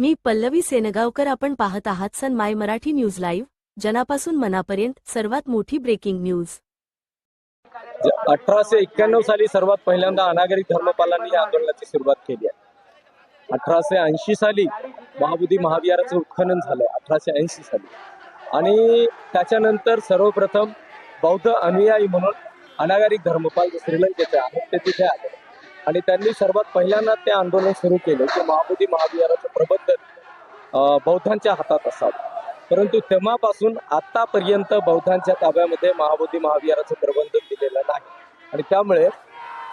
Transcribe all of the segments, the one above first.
मी पल्लवी सेनगावकर आपण पाहत आहात sun my Marathi news live जनापासून मनापर्यंत सर्वात मोठी ब्रेकिंग न्यूज. अठराशे एक्क्याण्णव साली सर्वात पहिल्यांदा अनागरिक धर्मपालांनी या आंदोलनाची सुरुवात केली आहे. अठराशे ऐंशी साली महाबुद्धी महाविहाराचं उत्खनन झालं अठराशे ऐंशी साली. आणि त्याच्यानंतर सर्वप्रथम बौद्ध अनुयायी म्हणून अनागरिक धर्मपाल जे श्रीलंकेचे आहेत ते तिथे आले. आणि त्यांनी सर्वात पहिल्यांदा ते आंदोलन सुरू केलं की महाबोधी महाविहाराचं प्रबंधन बौद्धांच्या हातात असावं. परंतु तेव्हापासून आतापर्यंत बौद्धांच्या ताब्यामध्ये महाबोधी महाविहाराचं प्रबंधन दिलेलं नाही. आणि त्यामुळे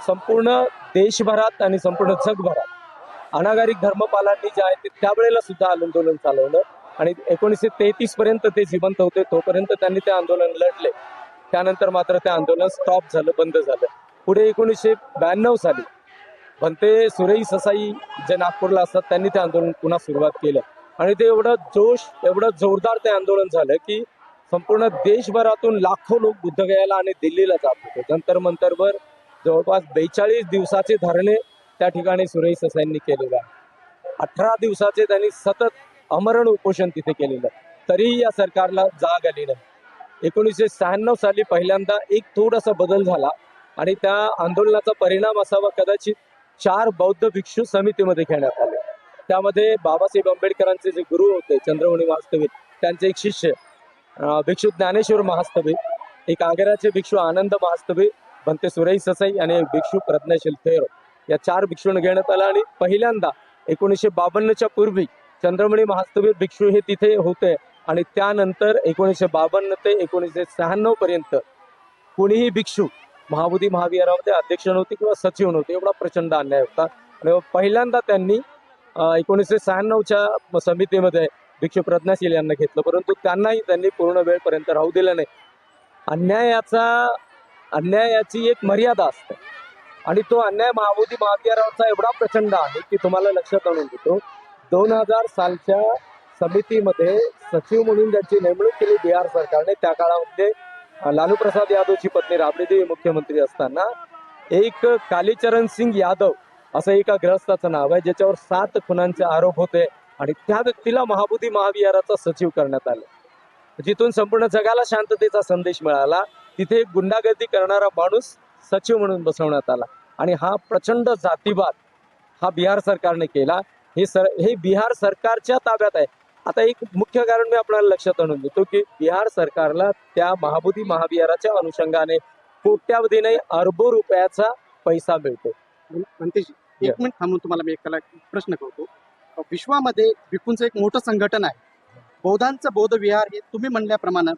संपूर्ण देशभरात आणि संपूर्ण जगभरात अनागारिक धर्मपालांनी जे आहे ते त्यावेळेला सुद्धा आंदोलन चालवलं. आणि एकोणीसशे तेहतीस पर्यंत ते जिवंत होते तोपर्यंत त्यांनी ते आंदोलन लढले. त्यानंतर मात्र ते आंदोलन स्टॉप झालं बंद झालं. पुढे एकोणीसशे ब्याण्णव साली पण ते सुरई ससाई जे नागपूरला असतात त्यांनी ते आंदोलन पुन्हा सुरुवात केलं. आणि ते एवढं जोश एवढं जोरदार ते आंदोलन झालं की संपूर्ण देशभरातून लाखो लोक बुद्धगयाला आणि दिल्लीला जात होते. जंतर मंतरवर जवळपास बेचाळीस दिवसाचे धरणे त्या ठिकाणी सुरई ससाईंनी केलेले आहे अठरा दिवसाचे त्यांनी सतत अमरण उपोषण तिथे केलेलं. तरीही या सरकारला जाग आली नाही. एकोणीसशे शहाण्णव साली पहिल्यांदा एक थोडासा बदल झाला आणि त्या आंदोलनाचा परिणाम असावा कदाचित चार बौद्ध भिक्षू समितीमध्ये घेण्यात आले. त्यामध्ये बाबासाहेब आंबेडकरांचे जे गुरु होते चंद्रमणी वास्तविक त्यांचे एक शिष्य भिक्षू ज्ञानेश्वर महास्तवी एक आग्र्याचे भिक्षू आनंद महास्तवी भंते सुरई ससाई आणि भिक्षू प्रज्ञाशील थेरो. या चार भिक्षूंना घेण्यात आला आणि पहिल्यांदा एकोणीसशे बावन्नच्या पूर्वी चंद्रमणी महास्तवी भिक्षू हे तिथे होते आणि त्यानंतर एकोणीसशे बावन्न ते एकोणीसशे शहाण्णव पर्यंत कोणीही भिक्षू महाबोधी महाविहारामध्ये अध्यक्ष नव्हते किंवा सचिव नव्हते एवढा प्रचंड अन्याय होता. आणि पहिल्यांदा त्यांनी एकोणीसशे शहाण्णवच्या समितीमध्ये भिक्षू प्रज्ञाशील यांना घेतलं परंतु त्यांनाही त्यांनी पूर्ण वेळपर्यंत राहू दिलं नाही. अन्यायाचा अन्यायाची एक मर्यादा असते. आणि तो अन्याय महाबोधी महाविहाराचा एवढा प्रचंड आहे की तुम्हाला लक्षात आणून देतो दोन हजार सालच्या समितीमध्ये सचिव म्हणून ज्यांची नेमणूक केली बिहार सरकारने त्या काळामध्ये लालू प्रसाद यादवची पत्नी राबडी देवी मुख्यमंत्री असताना एक कालीचरण सिंग यादव असं एका ग्रस्ताचं नाव आहे ज्याच्यावर सात खुनांचे आरोप होते आणि त्या व्यक्तीला महाबोधी महाविहाराचा सचिव करण्यात आलं. जिथून संपूर्ण जगाला शांततेचा संदेश मिळाला तिथे एक गुंडागर्दी करणारा माणूस सचिव म्हणून बसवण्यात आला. आणि हा प्रचंड जातीवाद हा बिहार सरकारने केला. हे सर हे बिहार सरकारच्या ताब्यात आहे. आता एक मुख्य कारण मी आपल्याला लक्षात आणून देतो की बिहार सरकारला त्या महाबोधी महाविहाराच्या अनुषंगाने कोट्यावधी नाही अरबो रुपयाचा पैसा मिळतो. एक. मिनिट थांबून तुम्हाला मी एक त्याला एक प्रश्न करतो. विश्वामध्ये भिक्खूंचं एक मोठं संघटन आहे. बौद्धांचं बौद्ध विहार हे तुम्ही म्हणल्याप्रमाणे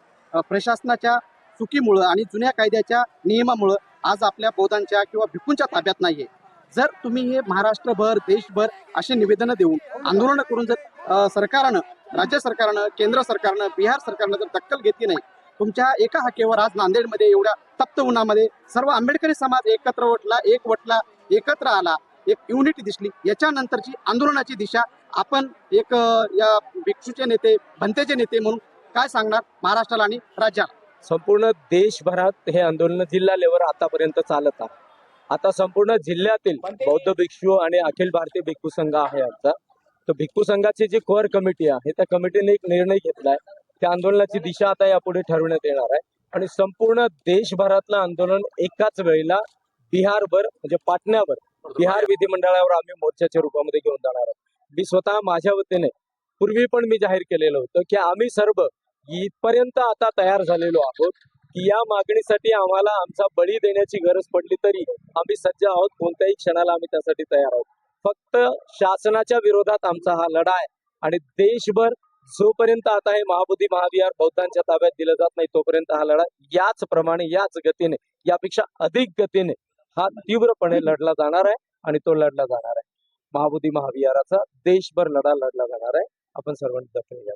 प्रशासनाच्या चुकीमुळं आणि जुन्या कायद्याच्या नियमामुळं आज आपल्या बौद्धांच्या किंवा भिक्खूंच्या ताब्यात नाहीये. जर तुम्ही हे महाराष्ट्रभर देशभर असे निवेदनं देऊन आंदोलनं करून जर सरकारनं राज्य सरकारनं केंद्र सरकारनं बिहार सरकारनं जर दखल घेतली नाही तुमच्या एका हाकेवर आज नांदेडमध्ये एवढ्या तप्त उन्हामध्ये सर्व आंबेडकरी समाज एकत्र वटला एक वटला एकत्र आला एक युनिटी दिसली. याच्यानंतरची आंदोलनाची दिशा आपण एक या भिक्षूचे नेते भंतेचे नेते म्हणून काय सांगणार महाराष्ट्राला आणि राज्याला? संपूर्ण देशभरात हे आंदोलन जिल्हा लेवल आतापर्यंत चालत आहे. आता संपूर्ण जिल्ह्यातील बौद्ध भिक्षू आणि अखिल भारतीय भिक्खू संघ आहे आमचा. तर भिक्खू संघाची जी कोअर कमिटी आहे त्या कमिटीने एक निर्णय घेतलाय. त्या आंदोलनाची दिशा आता यापुढे ठरवण्यात येणार आहे. आणि संपूर्ण देशभरातलं आंदोलन एकाच वेळेला बिहारभर म्हणजे पाटण्यावर बिहार विधिमंडळावर आम्ही मोर्चाच्या रूपामध्ये घेऊन जाणार आहोत. मी स्वतः माझ्या वतीने पूर्वी पण मी जाहीर केलेलं होतं की आम्ही सर्व इथपर्यंत आता तयार झालेलो आहोत की या मागणीसाठी आम्हाला आमचा बळी देण्याची गरज पडली तरी आम्ही सज्ज आहोत. कोणत्याही क्षणाला आम्ही त्यासाठी तयार आहोत. फक्त शासनाच्या विरोधात आमचा हा लढा आहे आणि देशभर जोपर्यंत आता हे महाबुद्धी महाविहार बौद्धांच्या ताब्यात दिलं जात नाही तोपर्यंत हा लढा याच प्रमाणे याच गतीने यापेक्षा अधिक गतीने हा तीव्रपणे लढला जाणार आहे आणि तो लढला जाणार आहे. महाबुद्धी महाविहाराचा देशभर लढा लढला जाणार आहे. आपण सर्वांनी दखल घ्या.